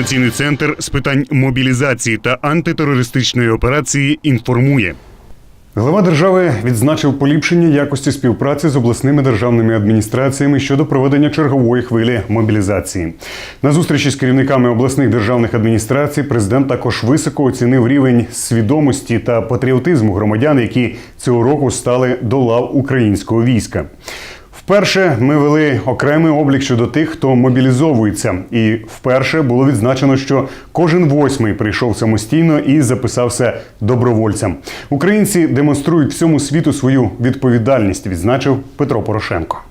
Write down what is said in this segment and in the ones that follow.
Координаційний центр з питань мобілізації та антитерористичної операції інформує. Глава держави відзначив поліпшення якості співпраці з обласними державними адміністраціями щодо проведення чергової хвилі мобілізації. На зустрічі з керівниками обласних державних адміністрацій президент також високо оцінив рівень свідомості та патріотизму громадян, які цього року стали до лав українського війська. Вперше ми вели окремий облік щодо тих, хто мобілізовується, і вперше було відзначено, що кожен восьмий прийшов самостійно і записався добровольцем. Українці демонструють всьому світу свою відповідальність, відзначив Петро Порошенко.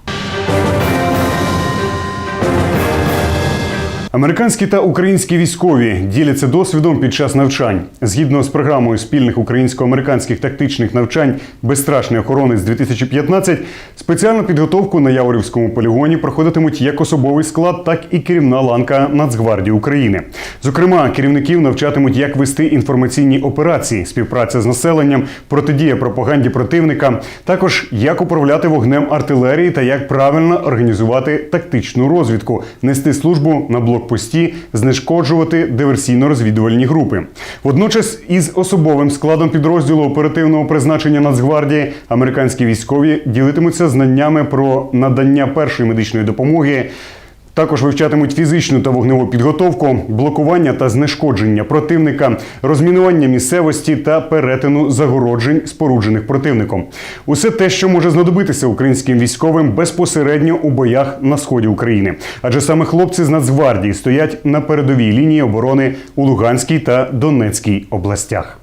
Американські та українські військові діляться досвідом під час навчань. Згідно з програмою спільних українсько-американських тактичних навчань Безстрашний охоронець 2015 спеціальну підготовку на Яворівському полігоні проходитимуть як особовий склад, так і керівна ланка Нацгвардії України. Зокрема, керівників навчатимуть, як вести інформаційні операції, співпраця з населенням, протидія пропаганді противника, також як управляти вогнем артилерії та як правильно організувати тактичну розвідку, нести службу на блокпості, знешкоджувати диверсійно-розвідувальні групи. Водночас, із особовим складом підрозділу оперативного призначення Нацгвардії американські військові ділитимуться знаннями про надання першої медичної допомоги. Також вивчатимуть фізичну та вогневу підготовку, блокування та знешкодження противника, розмінування місцевості та перетину загороджень, споруджених противником. Усе те, що може знадобитися українським військовим безпосередньо у боях на сході України. Адже саме хлопці з Нацгвардії стоять на передовій лінії оборони у Луганській та Донецькій областях.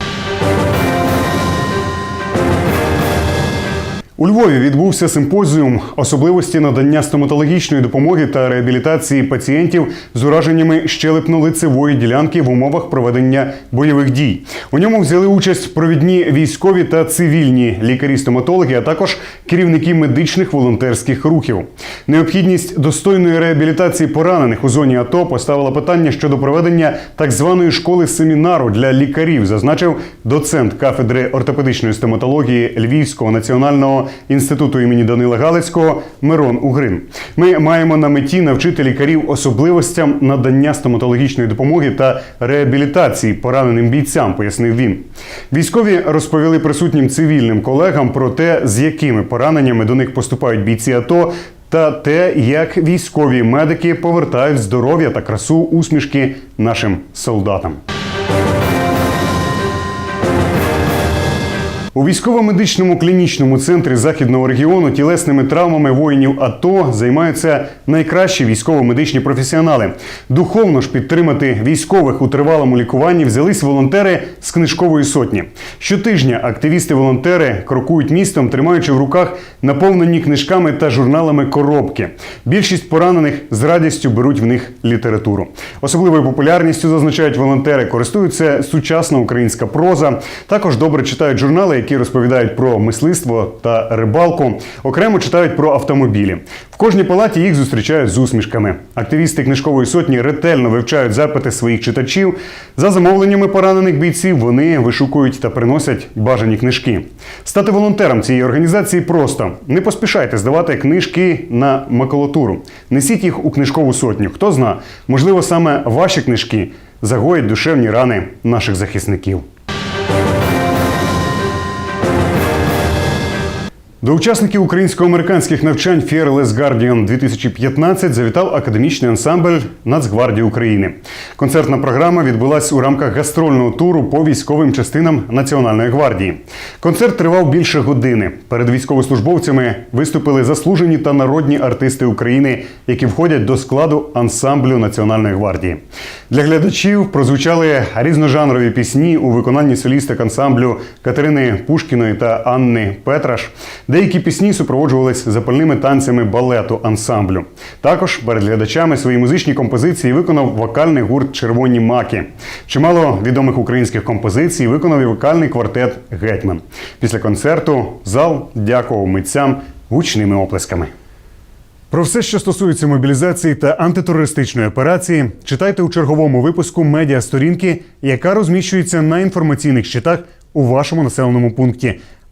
У Львові відбувся симпозіум особливості надання стоматологічної допомоги та реабілітації пацієнтів з ураженнями щелепно-лицевої ділянки в умовах проведення бойових дій. У ньому взяли участь провідні військові та цивільні лікарі-стоматологи, а також керівники медичних волонтерських рухів. Необхідність достойної реабілітації поранених у зоні АТО поставила питання щодо проведення так званої школи семінару для лікарів, зазначив доцент кафедри ортопедичної стоматології Львівського національного інституту імені Данила Галицького Мирон Угрин. Ми маємо на меті навчити лікарів особливостям надання стоматологічної допомоги та реабілітації пораненим бійцям, пояснив він. Військові розповіли присутнім цивільним колегам про те, з якими пораненнями до них поступають бійці АТО. Та те, як військові медики повертають здоров'я та красу усмішки нашим солдатам. У військово-медичному клінічному центрі західного регіону тілесними травмами воїнів АТО займаються найкращі військово-медичні професіонали. Духовно ж підтримати військових у тривалому лікуванні взялись волонтери з книжкової сотні. Щотижня активісти-волонтери крокують містом, тримаючи в руках наповнені книжками та журналами коробки. Більшість поранених з радістю беруть в них літературу. Особливою популярністю зазначають волонтери, користуються сучасна українська проза. Також добре читають журнали, які розповідають про мисливство та рибалку. Окремо читають про автомобілі. В кожній палаті їх зустрічають з усмішками. Активісти книжкової сотні ретельно вивчають запити своїх читачів. За замовленнями поранених бійців вони вишукують та приносять бажані книжки. Стати волонтером цієї організації просто не поспішайте здавати книжки на макулатуру. Несіть їх у книжкову сотню. Хто зна, можливо, саме ваші книжки загоять душевні рани наших захисників. До учасників українсько-американських навчань Fearless Guardian 2015 завітав академічний ансамбль Нацгвардії України. Концертна програма відбулась у рамках гастрольного туру по військовим частинам Національної гвардії. Концерт тривав більше години. Перед військовослужбовцями виступили заслужені та народні артисти України, які входять до складу ансамблю Національної гвардії. Для глядачів прозвучали різножанрові пісні у виконанні солісток ансамблю Катерини Пушкіної та Анни Петраш. Деякі пісні супроводжувались запальними танцями балету ансамблю. Також перед глядачами свої музичні композиції виконав вокальний гурт Червоні маки. Чимало відомих українських композицій виконав і вокальний квартет Гетьман. Після концерту зал дякував митцям гучними оплесками. Про все, що стосується мобілізації та антитерористичної операції, читайте у черговому випуску медіа сторінки, яка розміщується на інформаційних щитах у вашому населеному пункті